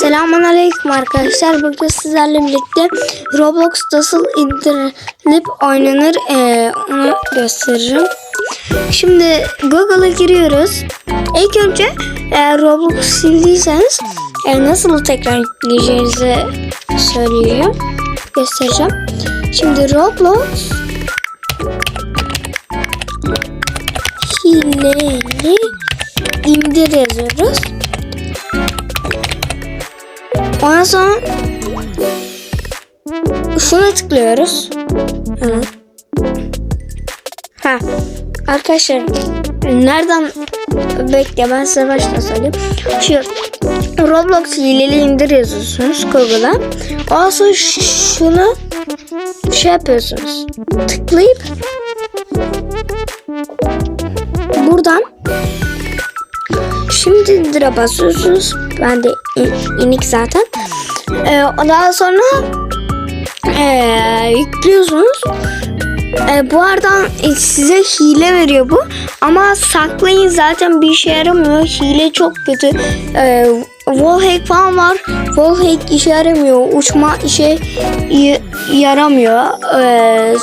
Selamun Aleyküm arkadaşlar. Bugün sizlerle birlikte Roblox nasıl indirilip oynanır eee, onu göstereceğim. Şimdi Google'a giriyoruz. İlk önce eğer Roblox sildiyseniz eee, nasıl tekrar yükleyeceğinizi söyleyeceğim. Göstereceğim. Şimdi Roblox hileli indir yazıyoruz. Ondan sonra şuna tıklıyoruz. Hemen. Ha. Arkadaşlar nereden bekle ben size baştan söyleyeyim. Şu Roblox hileli indir yazıyorsunuz Google'a. Ondan sonra şunu şey yapıyorsunuz. Tıklayıp buradan Şimdi indire basıyorsunuz. Ben de in- inik zaten. Ee, daha sonra ee, yüklüyorsunuz. Ee, bu arada size hile veriyor bu. Ama saklayın zaten bir işe yaramıyor. Hile çok kötü. Ee, wallhack falan var. Wallhack işe yaramıyor. Uçma işe yaramıyor. Ee,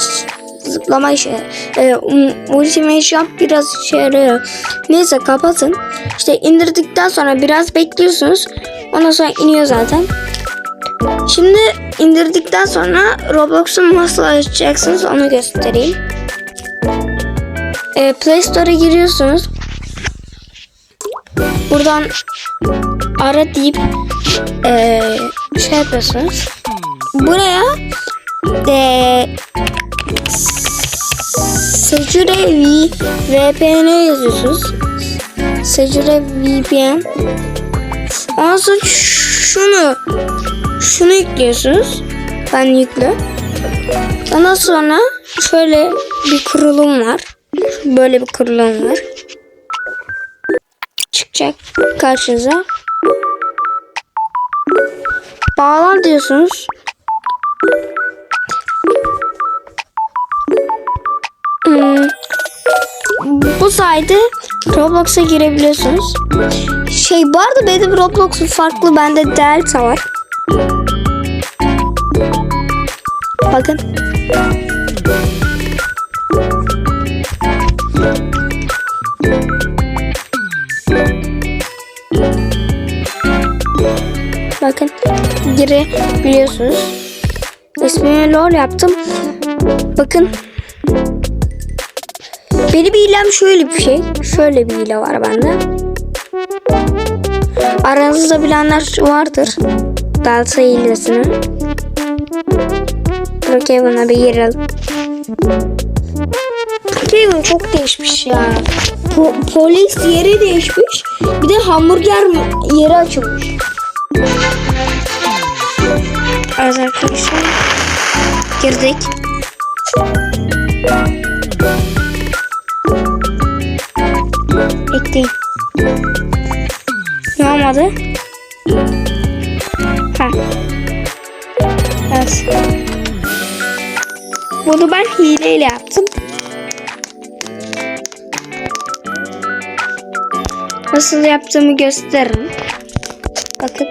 zıplama işe. Ee, um, ultimate jump biraz işe yarıyor. Neyse kapatın. İşte indirdikten sonra biraz bekliyorsunuz. Ondan sonra iniyor zaten. Şimdi indirdikten sonra Roblox'u nasıl açacaksınız onu göstereyim. Ee, Play Store'a giriyorsunuz. Buradan ara deyip ee, şey yapıyorsunuz. Buraya de Secure V VPN yazıyorsunuz. Secure VPN. Ondan sonra şunu şunu yüklüyorsunuz. Ben yüklü. Ondan sonra şöyle bir kurulum var. Böyle bir kurulum var. Çıkacak karşınıza. Bağlan diyorsunuz. Hmm, bu sayede Roblox'a girebiliyorsunuz. Şey bu arada benim Roblox'um farklı. Bende Delta var. Bakın. Bakın girebiliyorsunuz. İsmini LOL yaptım. Bakın benim hilem şöyle bir şey. Şöyle bir hile var bende. Aranızda bilenler vardır. Delta hilesini. Brookhaven'a bir girelim. Brookhaven çok değişmiş ya. Po- polis yeri değişmiş. Bir de hamburger yeri açılmış. Evet arkadaşlar. Girdik. Bekleyin. Ne olmadı? Ha. Evet. Bunu ben hileyle yaptım. Nasıl yaptığımı gösteririm. Bakın.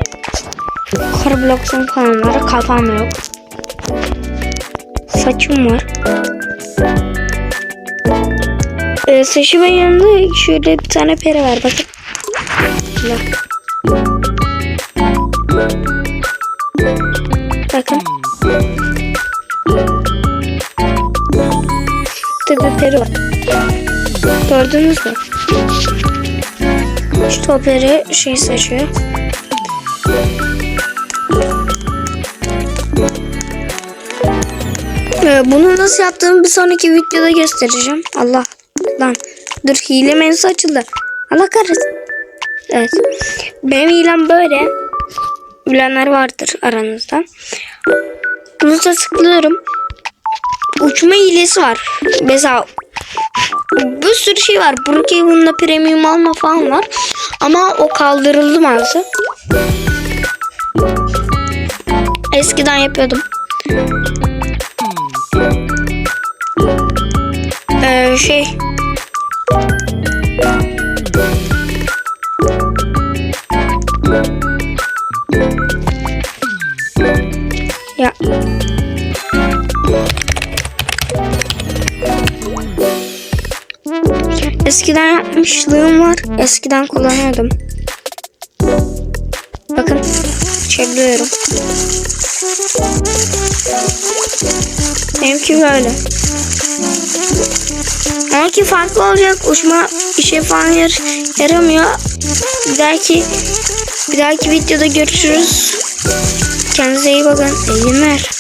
Carblox'un falan var. Kafam yok. Saçım var. Ee, saçımın yanında şöyle bir tane peri var. Bakın. Bak. Bakın. Burada bir peri var. Gördünüz mü? İşte o peri şey seçiyor. Ee, bunu nasıl yaptığımı bir sonraki videoda göstereceğim. Allah lan. Dur hile menüsü açıldı. Allah kahretsin. Evet. Benim hilem böyle. Bilenler vardır aranızda. Bunu da tıklıyorum. Uçma hilesi var. Mesela bir sürü şey var. Brookhaven'da premium alma falan var. Ama o kaldırıldı maalesef. Eskiden yapıyordum. Ee, şey Ya. Eskiden yapmışlığım var. Eskiden kullanıyordum. Bakın çeviriyorum. Benimki böyle. Belki farklı olacak. Uçma işe falan yar yaramıyor. Bir dahaki bir dahaki videoda görüşürüz. Kendinize iyi bakın. İyi günler.